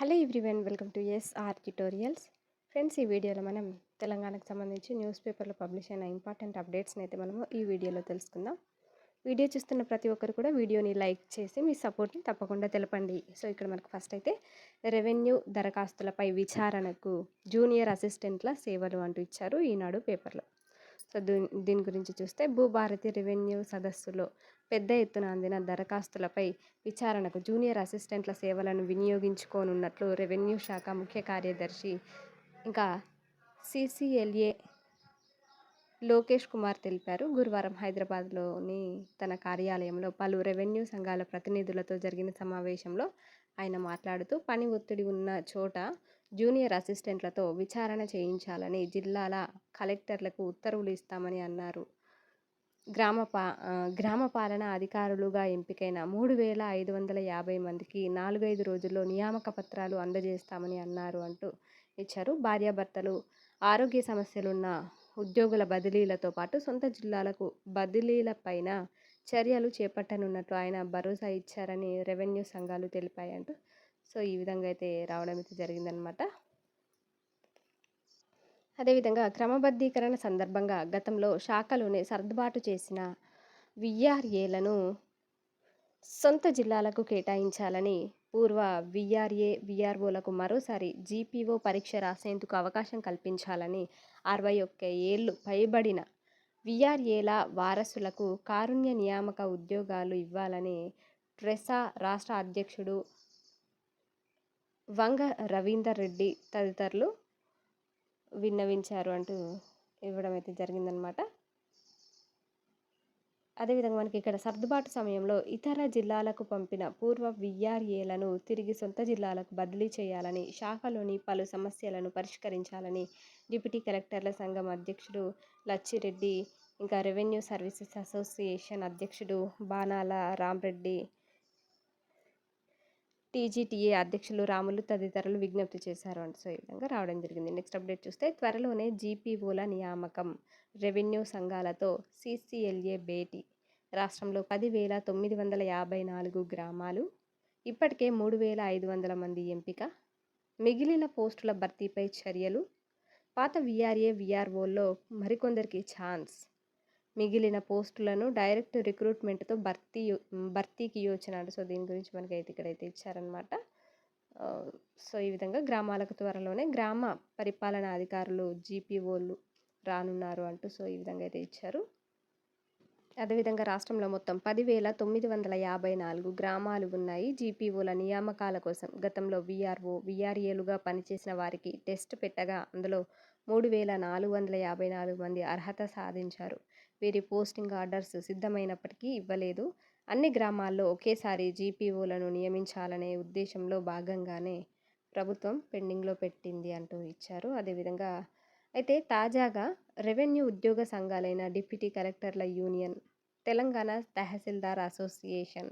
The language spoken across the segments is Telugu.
Hello everyone welcome to SR tutorials. Friends ఈ వీడియోలో మనం తెలంగాణకు సంబంధించి న్యూస్ పేపర్లో పబ్లిష్ అయిన ఇంపార్టెంట్ అప్డేట్స్ని అయితే మనము ఈ వీడియోలో తెలుసుకుందాం. వీడియో చూస్తున్న ప్రతి ఒక్కరు కూడా వీడియోని లైక్ చేసి మీ సపోర్ట్ని తప్పకుండా తెలపండి. సో ఇక్కడ మనకు ఫస్ట్ అయితే రెవెన్యూ దరఖాస్తులపై విచారణకు జూనియర్ అసిస్టెంట్ల సేవలు అంటూ ఇచ్చారు ఈనాడు పేపర్లో. సో దీని దీని గురించి చూస్తే భూభారతి రెవెన్యూ సదస్సులో పెద్ద ఎత్తున అందిన దరఖాస్తులపై విచారణకు జూనియర్ అసిస్టెంట్ల సేవలను వినియోగించుకోనున్నట్లు రెవెన్యూ శాఖ ముఖ్య కార్యదర్శి ఇంకా సిసిఎల్ఏ లోకేష్ కుమార్ తెలిపారు. గురువారం హైదరాబాద్లోని తన కార్యాలయంలో పలు రెవెన్యూ సంఘాల ప్రతినిధులతో జరిగిన సమావేశంలో ఆయన మాట్లాడుతూ పని ఒత్తిడి ఉన్న చోట జూనియర్ అసిస్టెంట్లతో విచారణ చేయించాలని జిల్లాల కలెక్టర్లకు ఉత్తర్వులు ఇస్తామని అన్నారు. గ్రామ పా గ్రామ పాలన అధికారులుగా ఎంపికైన మూడు వేల ఐదు వందల యాభై మందికి నాలుగైదు రోజుల్లో నియామక పత్రాలు అందజేస్తామని అన్నారు అంటూ ఇచ్చారు. భార్యాభర్తలు ఆరోగ్య సమస్యలున్న ఉద్యోగుల బదిలీలతో పాటు సొంత జిల్లాలకు బదిలీలపైన చర్యలు చేపట్టనున్నట్లు ఆయన భరోసా ఇచ్చారని రెవెన్యూ సంఘాలు తెలిపాయంటూ సో ఈ విధంగా అయితే రావడం అయితే జరిగిందనమాట. అదేవిధంగా క్రమబద్ధీకరణ సందర్భంగా గతంలో శాఖలోనే సర్దుబాటు చేసిన విఆర్ఏలను సొంత జిల్లాలకు కేటాయించాలని పూర్వ విఆర్ఏ విఆర్ఓలకు మరోసారి జీపీఓ పరీక్ష రాసేందుకు అవకాశం కల్పించాలని అరవై ఒక్క ఏళ్ళు పైబడిన విఆర్ఏల వారసులకు కారుణ్య నియామక ఉద్యోగాలు ఇవ్వాలని ట్రెసా రాష్ట్ర అధ్యక్షుడు వంగ రవీందర్ రెడ్డి తదితరులు విన్నవించారు అంటూ ఇవ్వడం అయితే జరిగిందనమాట. అదేవిధంగా మనకి ఇక్కడ సర్దుబాటు సమయంలో ఇతర జిల్లాలకు పంపిన పూర్వ విఆర్ఏలను తిరిగి సొంత జిల్లాలకు బదిలీ చేయాలని శాఖలోని పలు సమస్యలను పరిష్కరించాలని డిప్యూటీ కలెక్టర్ల సంఘం అధ్యక్షుడు లచ్చిరెడ్డి ఇంకా రెవెన్యూ సర్వీసెస్ అసోసియేషన్ అధ్యక్షుడు బాణాల రామ్రెడ్డి టీజీటీఏ అధ్యక్షులు రాములు తదితరులు విజ్ఞప్తి చేశారు అంటే. సో ఈ విధంగా రావడం జరిగింది. నెక్స్ట్ అప్డేట్ చూస్తే త్వరలోనే జీపీఓల నియామకం. రెవెన్యూ సంఘాలతో సీసీఎల్ఏ భేటీ. రాష్ట్రంలో పదివేల తొమ్మిది వందల యాభై నాలుగు గ్రామాలు ఇప్పటికే మూడు వేల ఐదు వందల మంది ఎంపిక. మిగిలిన పోస్టుల భర్తీపై చర్యలు. పాత విఆర్ఏ విఆర్ఓల్లో మరికొందరికి ఛాన్స్. మిగిలిన పోస్టులను డైరెక్ట్ రిక్రూట్మెంట్తో భర్తీ భర్తీకి యోచన. సో దీని గురించి మనకైతే ఇక్కడైతే ఇచ్చారనమాట సో ఈ విధంగా గ్రామాలకు త్వరలోనే గ్రామ పరిపాలన అధికారులు జీపీఓలు రానున్నారు అంటూ సో ఈ విధంగా అయితే ఇచ్చారు. అదేవిధంగా రాష్ట్రంలో మొత్తం పదివేల తొమ్మిది వందల యాభై నాలుగు గ్రామాలు ఉన్నాయి. జీపీఓల నియామకాల కోసం గతంలో విఆర్ఓ విఆర్ఏలుగా పనిచేసిన వారికి టెస్ట్ పెట్టగా అందులో మూడు వేల నాలుగు వందల యాభై నాలుగు మంది అర్హత సాధించారు. వీరి పోస్టింగ్ ఆర్డర్స్ సిద్ధమైనప్పటికీ ఇవ్వలేదు. అన్ని గ్రామాల్లో ఒకేసారి జీపీఓలను నియమించాలనే ఉద్దేశంలో భాగంగానే ప్రభుత్వం పెండింగ్లో పెట్టింది అంటూ ఇచ్చారు. అదేవిధంగా అయితే తాజాగా రెవెన్యూ ఉద్యోగ సంఘాలైన డిప్యూటీ కలెక్టర్ల union Telangana tahsildar association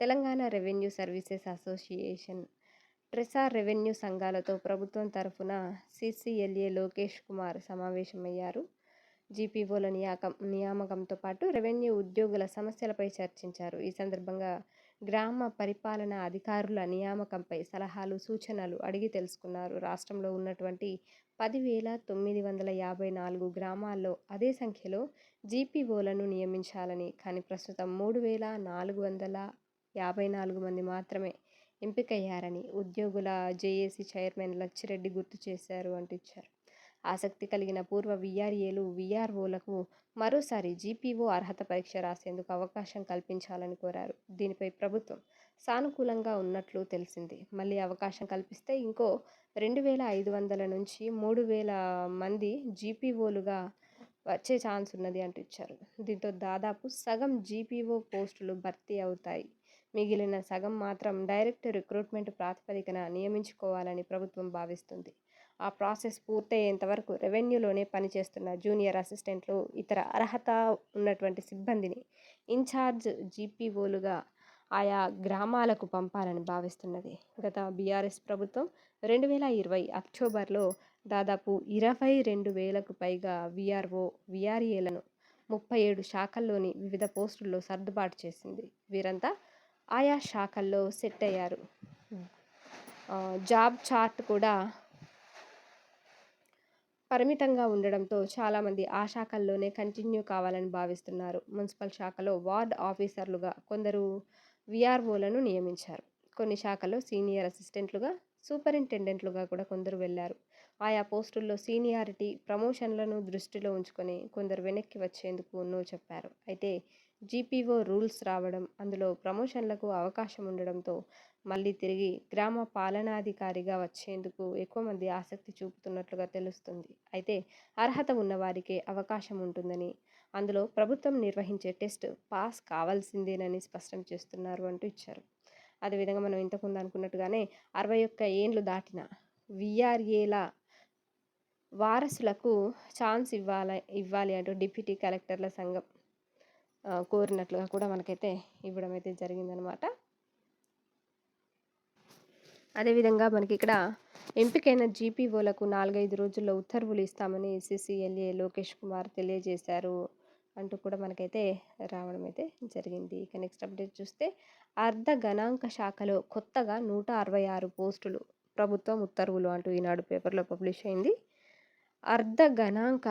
Telangana revenue services association ట్రెసార్ revenue సంఘాలతో ప్రభుత్వం తరఫున సిసిఎల్ఏ లోకేష్ కుమార్ సమావేశమయ్యారు. జీపీఓల నియాకం నియామకంతో పాటు రెవెన్యూ ఉద్యోగుల సమస్యలపై చర్చించారు. ఈ సందర్భంగా గ్రామ పరిపాలన అధికారుల నియామకంపై సలహాలు సూచనలు అడిగి తెలుసుకున్నారు. రాష్ట్రంలో ఉన్నటువంటి పదివేల తొమ్మిది వందల యాభై నాలుగు గ్రామాల్లో అదే సంఖ్యలో జీపీఓలను నియమించాలని కానీ ప్రస్తుతం మూడు వేల నాలుగు వందల యాభై నాలుగు మంది మాత్రమే ఎంపికయ్యారని ఉద్యోగుల జేఏసీ చైర్మన్ లచ్చిరెడ్డి గుర్తు చేశారు అంటించారు. ఆసక్తి కలిగిన పూర్వ విఆర్ఏలు విఆర్ఓలకు మరోసారి జీపీఓ అర్హత పరీక్ష రాసేందుకు అవకాశం కల్పించాలని కోరారు. దీనిపై ప్రభుత్వం సానుకూలంగా ఉన్నట్లు తెలిసింది. మళ్ళీ అవకాశం కల్పిస్తే ఇంకో రెండు వేల ఐదు వందల నుంచి మూడు వేల మంది జీపీఓలుగా వచ్చే ఛాన్స్ ఉన్నది అంటూ ఇచ్చారు దీంతో దాదాపు సగం జీపీఓ పోస్టులు భర్తీ అవుతాయి. మిగిలిన సగం మాత్రం డైరెక్ట్ రిక్రూట్మెంట్ ప్రాతిపదికన నియమించుకోవాలని ప్రభుత్వం భావిస్తుంది. ఆ ప్రాసెస్ పూర్తయ్యేంత వరకు రెవెన్యూలోనే పనిచేస్తున్న జూనియర్ అసిస్టెంట్లు ఇతర అర్హత ఉన్నటువంటి సిబ్బందిని ఇన్ఛార్జ్ జీపీఓలుగా ఆయా గ్రామాలకు పంపాలని భావిస్తున్నది. గత బీఆర్ఎస్ ప్రభుత్వం రెండు వేల ఇరవై అక్టోబర్లో దాదాపు ఇరవై రెండు వేలకు పైగా విఆర్ఓ విఆర్ఏలను ముప్పై ఏడు శాఖల్లోని వివిధ పోస్టుల్లో సర్దుబాటు చేసింది. వీరంతా ఆయా శాఖల్లో సెట్ అయ్యారు. జాబ్ చార్ట్ కూడా పరిమితంగా ఉండడంతో చాలామంది ఆ శాఖల్లోనే కంటిన్యూ కావాలని భావిస్తున్నారు. మున్సిపల్ శాఖలో వార్డ్ ఆఫీసర్లుగా కొందరు విఆర్ఓలను నియమించారు. కొన్ని శాఖల్లో సీనియర్ అసిస్టెంట్లుగా సూపరింటెండెంట్లుగా కూడా కొందరు వెళ్ళారు. ఆయా పోస్టుల్లో సీనియారిటీ ప్రమోషన్లను దృష్టిలో ఉంచుకొని కొందరు వెనక్కి వచ్చేందుకు నో చెప్పారు. అయితే జీపీఓ రూల్స్ రావడం అందులో ప్రమోషన్లకు అవకాశం ఉండడంతో మళ్ళీ తిరిగి గ్రామ పాలనాధికారిగా వచ్చేందుకు ఎక్కువ మంది ఆసక్తి చూపుతున్నట్లుగా తెలుస్తుంది. అయితే అర్హత ఉన్నవారికే అవకాశం ఉంటుందని అందులో ప్రభుత్వం నిర్వహించే టెస్ట్ పాస్ కావాల్సిందేనని స్పష్టం చేస్తున్నారు అంటూ ఇచ్చారు. అదేవిధంగా మనం ఇంతకుముందు అనుకున్నట్టుగానే అరవై ఒక్క ఏండ్లు దాటిన విఆర్ఏల వారసులకు ఛాన్స్ ఇవ్వాలి ఇవ్వాలి అంటూ డిప్యూటీ కలెక్టర్ల సంఘం కోరినట్లుగా కూడా మనకైతే ఇవ్వడం అయితే జరిగిందనమాట. అదేవిధంగా మనకి ఇక్కడ ఎంపికైన జీపీఓలకు నాలుగైదు రోజుల్లో ఉత్తర్వులు ఇస్తామని సిసిఎల్ఏ లోకేష్ కుమార్ తెలియజేశారు అంటూ కూడా మనకైతే రావడం అయితే జరిగింది. ఇక నెక్స్ట్ అప్డేట్ చూస్తే అర్ధ గణాంక శాఖలో కొత్తగా నూట అరవై ఆరు పోస్టులు ప్రభుత్వం ఉత్తర్వులు అంటూ ఈనాడు పేపర్లో పబ్లిష్ అయింది. అర్ధ గణాంక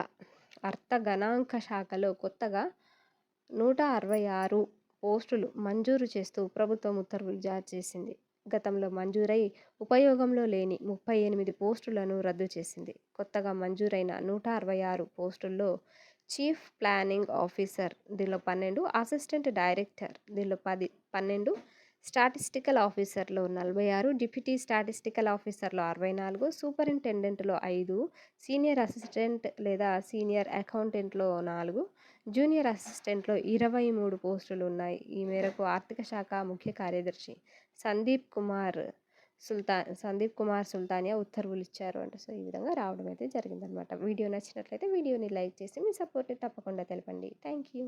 అర్ధ గణాంక శాఖలో కొత్తగా నూట అరవై ఆరు పోస్టులు మంజూరు చేస్తూ ప్రభుత్వం ఉత్తర్వులు జారీ చేసింది. గతంలో మంజూరై ఉపయోగంలో లేని ముప్పై ఎనిమిది పోస్టులను రద్దు చేసింది. కొత్తగా మంజూరైన నూట అరవై ఆరు పోస్టుల్లో చీఫ్ ప్లానింగ్ ఆఫీసర్ దీనిలో పన్నెండు అసిస్టెంట్ డైరెక్టర్ దీనిలో పది పన్నెండు స్టాటిస్టికల్ ఆఫీసర్లో నలభై ఆరు డిప్యూటీ స్టాటిస్టికల్ ఆఫీసర్లో అరవై నాలుగు సూపరింటెండెంట్లో ఐదు సీనియర్ అసిస్టెంట్ లేదా సీనియర్ అకౌంటెంట్లో నాలుగు జూనియర్ అసిస్టెంట్లో ఇరవై మూడు పోస్టులు ఉన్నాయి. ఈ మేరకు ఆర్థిక శాఖ ముఖ్య కార్యదర్శి సందీప్ కుమార్ సుల్తాన్ సందీప్ కుమార్ సుల్తానియా ఉత్తర్వులు ఇచ్చారు అంటే. సో ఈ విధంగా రావడం అయితే జరిగిందనమాట వీడియో నచ్చినట్లయితే వీడియోని లైక్ చేసి మీ సపోర్ట్ని తప్పకుండా తెలపండి. Thank you